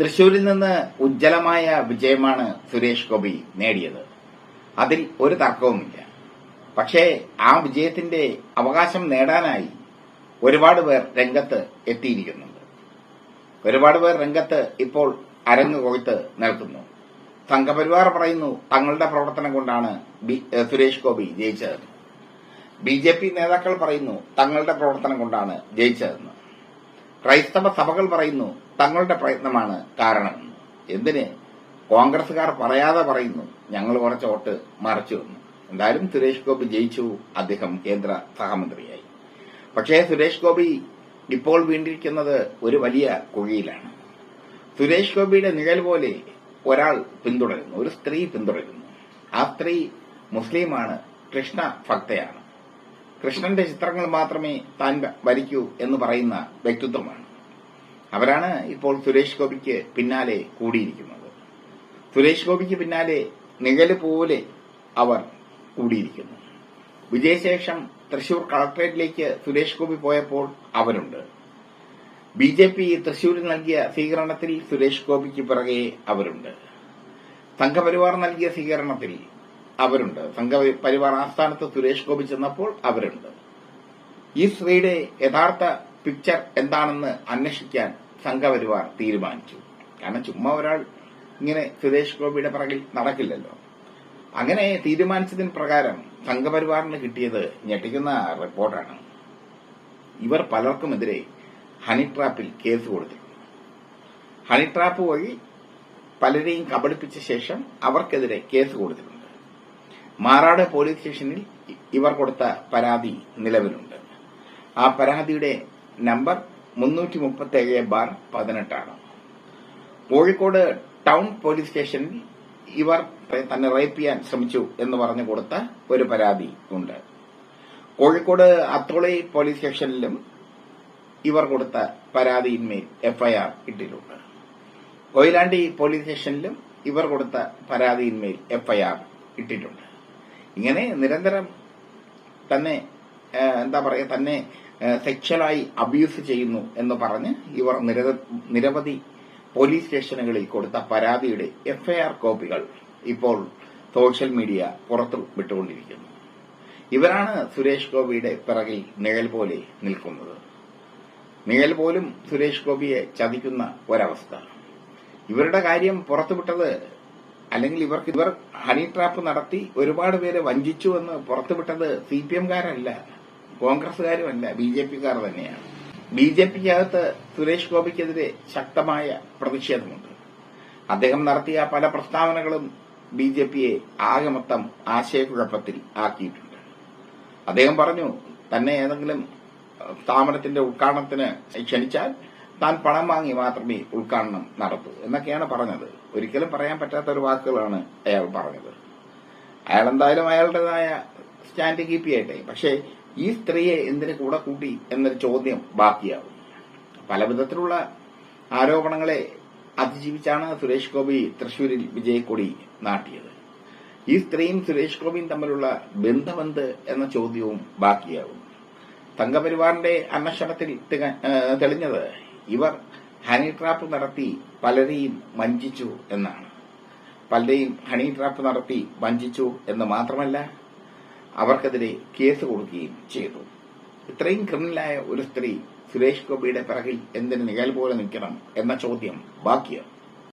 തൃശൂരിൽ നിന്ന് ഉജ്ജ്വലമായ വിജയമാണ് സുരേഷ് ഗോപി നേടിയത്. അതിൽ ഒരു തർക്കവുമില്ല. പക്ഷേ ആ വിജയത്തിന്റെ അവകാശം നേടാനായി ഒരുപാട് പേർ രംഗത്ത് എത്തിയിരിക്കുന്നുണ്ട്. ഒരുപാട് പേർ രംഗത്ത് ഇപ്പോൾ അരങ്ങ് കൊയ്ത്ത് നിൽക്കുന്നു. സംഘപരിവാർ പറയുന്നു തങ്ങളുടെ പ്രവർത്തനം കൊണ്ടാണ് സുരേഷ് ഗോപി ജയിച്ചതെന്ന്. ബി ജെ പി നേതാക്കൾ പറയുന്നു തങ്ങളുടെ പ്രവർത്തനം കൊണ്ടാണ് ജയിച്ചതെന്ന്. ക്രൈസ്തവ സഭകൾ പറയുന്നു തങ്ങളുടെ പ്രയത്നമാണ് കാരണം. എന്തിന്? കോൺഗ്രസുകാർ പറയാതെ പറയുന്നു ഞങ്ങൾ കുറച്ച് വോട്ട് മറച്ചു വന്നു എന്തായാലും സുരേഷ് ഗോപി ജയിച്ചു അദ്ദേഹം കേന്ദ്ര സഹമന്ത്രിയായി. പക്ഷേ സുരേഷ് ഗോപി ഇപ്പോൾ വീണ്ടിരിക്കുന്നത് ഒരു വലിയ കുഴിയിലാണ്. സുരേഷ് ഗോപിയുടെ നിഴൽ പോലെ ഒരാൾ പിന്തുടരുന്നു ഒരു സ്ത്രീ പിന്തുടരുന്നു. ആ സ്ത്രീ മുസ്ലിമാണ് കൃഷ്ണ ഭക്തയാണ്. കൃഷ്ണന്റെ ചിത്രങ്ങൾ മാത്രമേ താൻ വരിക്കൂ എന്ന് പറയുന്ന വ്യക്തിത്വമാണ്. അവരാണ് ഇപ്പോൾ സുരേഷ് ഗോപിക്ക് പിന്നാലെ കൂടിയിരിക്കുന്നത്. സുരേഷ് ഗോപിക്ക് പിന്നാലെ നിഴൽ പോലെ അവർ കൂടിയിരിക്കുന്നു. വിജയശേഷം തൃശൂർ കളക്ടറേറ്റിലേക്ക് സുരേഷ് ഗോപി പോയപ്പോൾ അവരുണ്ട്. ബി ജെ പി തൃശൂരിൽ നൽകിയ സ്വീകരണത്തിൽ സുരേഷ് ഗോപിക്ക് പിറകെ അവരുണ്ട്. സംഘപരിവാർ നൽകിയ സ്വീകരണത്തിൽ അവരുണ്ട്. സംഘപരിവാർ ആസ്ഥാനത്ത് സുരേഷ് ഗോപി ചെന്നപ്പോൾ അവരുണ്ട്. ഈ സ്ത്രീയുടെ യഥാർത്ഥ പിക്ചർ എന്താണെന്ന് അന്വേഷിക്കാൻ സംഘപരിവാർ തീരുമാനിച്ചു. കാരണം ചുമ്മാ ഒരാൾ ഇങ്ങനെ സുരേഷ് ഗോപിയുടെ പിറകിൽ നടക്കില്ലല്ലോ. അങ്ങനെ തീരുമാനിച്ചതിന് പ്രകാരം സംഘപരിവാറിന് കിട്ടിയത് ഞെട്ടിക്കുന്ന റിപ്പോർട്ടാണ്. ഇവർ പലർക്കുമെതിരെ ഹണി ട്രാപ്പിൽ കേസ് കൊടുത്തിട്ടുണ്ട്. ഹണി ട്രാപ്പ് വഴി പലരെയും കബളിപ്പിച്ച ശേഷം അവർക്കെതിരെ കേസ് കൊടുത്തിട്ടുണ്ട്. മാറാട് പോലീസ് സ്റ്റേഷനിൽ ഇവർ കൊടുത്ത പരാതി നിലവിലുണ്ട്. ആ പരാതിയുടെ നമ്പർ മുന്നൂറ്റി മുപ്പത്തേഴ് ബാർ പതിനെട്ടാണ്. കോഴിക്കോട് ടൗൺ പോലീസ് സ്റ്റേഷനിൽ ഇവർ തന്നെ റേപ്പ് ചെയ്യാൻ ശ്രമിച്ചു എന്ന് പറഞ്ഞു കൊടുത്ത ഒരു പരാതി ഉണ്ട്. കോഴിക്കോട് അത്തോളി പോലീസ് സ്റ്റേഷനിലും ഇവർ കൊടുത്ത പരാതിയിന്മേൽ എഫ്ഐആർ ഇട്ടിട്ടുണ്ട്. കൊയിലാണ്ടി പോലീസ് സ്റ്റേഷനിലും ഇവർ കൊടുത്ത പരാതിയിന്മേൽ എഫ്ഐആർ ഇട്ടിട്ടുണ്ട്. ഇങ്ങനെ നിരന്തരം തന്നെ എന്താ പറയുക തന്നെ സെക്ഷലായി അബ്യൂസ് ചെയ്യുന്നു എന്ന് പറഞ്ഞ് ഇവർ നിരവ- നിരവധി പോലീസ് സ്റ്റേഷനുകളിൽ കൊടുത്ത പരാതിയുടെ എഫ്ഐആർ കോപ്പികൾ ഇപ്പോൾ സോഷ്യൽ മീഡിയ പുറത്തു വിട്ടുകൊണ്ടിരിക്കുന്നു. ഇവരാണ് സുരേഷ് ഗോപിയുടെ പിറകിൽ നിഴൽ പോലെ നിൽക്കുന്നത്. നിഴൽ പോലും സുരേഷ് ഗോപിയെ ചതിക്കുന്ന ഒരവസ്ഥ. ഇവരുടെ കാര്യം പുറത്തുവിട്ടത് അല്ലെങ്കിൽ ഇവർക്ക് ഇവർ ഹണി ട്രാപ്പ് നടത്തി ഒരുപാട് പേരെ വഞ്ചിച്ചു എന്ന് പുറത്തുവിട്ടത് സി പി എംകാരല്ല. കോൺഗ്രസുകാരുമല്ല ബി ജെ പിക്കാർ തന്നെയാണ്. ബി ജെ പിക്കകത്ത് സുരേഷ് ഗോപിക്കെതിരെ ശക്തമായ പ്രതിഷേധമുണ്ട്. അദ്ദേഹം നടത്തിയ പല പ്രസ്താവനകളും ബി ജെ പിയെ ആകെ മൊത്തം ആശയക്കുഴപ്പത്തിൽ ആക്കിയിട്ടുണ്ട്. അദ്ദേഹം പറഞ്ഞു തന്നെ ഏതെങ്കിലും സ്ഥാപനത്തിന്റെ ഉദ്ഘാടനത്തിന് ക്ഷണിച്ചാൽ താൻ പണം വാങ്ങി മാത്രമേ ഉദ്ഘാടനം നടത്തൂ. എന്നൊക്കെയാണ് പറഞ്ഞത്. ഒരിക്കലും പറയാൻ പറ്റാത്ത ഒരു വാക്കുകളാണ് അയാൾ പറഞ്ഞത്. അയാൾ എന്തായാലും അയാളുടേതായ സ്റ്റാൻഡ് കീപ്പ് ചെയ്യട്ടെ പക്ഷേ ഈ സ്ത്രീയെ എന്തിനു കൂടെ കൂട്ടി എന്നൊരു ചോദ്യം ബാക്കിയാവും. പല വിധത്തിലുള്ള ആരോപണങ്ങളെ അതിജീവിച്ചാണ് സുരേഷ് ഗോപി തൃശൂരിൽ വിജയക്കൊടി നാട്ടിയത്. ഈ സ്ത്രീയും സുരേഷ് ഗോപിയും തമ്മിലുള്ള ബന്ധമെന്ത് എന്ന ചോദ്യവും ബാക്കിയാവും. സംഘപരിവാറിന്റെ അന്വേഷണത്തിൽ തെളിഞ്ഞത് ഇവർ ഹണി ട്രാപ്പ് നടത്തി പലരെയും വഞ്ചിച്ചു എന്നാണ്. പലരെയും ഹണി ട്രാപ്പ് നടത്തി വഞ്ചിച്ചു എന്ന് മാത്രമല്ല അവർക്കെതിരെ കേസ് കൊടുക്കുകയും ചെയ്തു. ഇത്രയും ക്രിമിനലായ ഒരു സ്ത്രീ സുരേഷ് ഗോപിയുടെ പിറകിൽ എന്തിന് നിഴൽ പോലെ നിൽക്കണം എന്ന ചോദ്യം ബാക്കിയാണ്.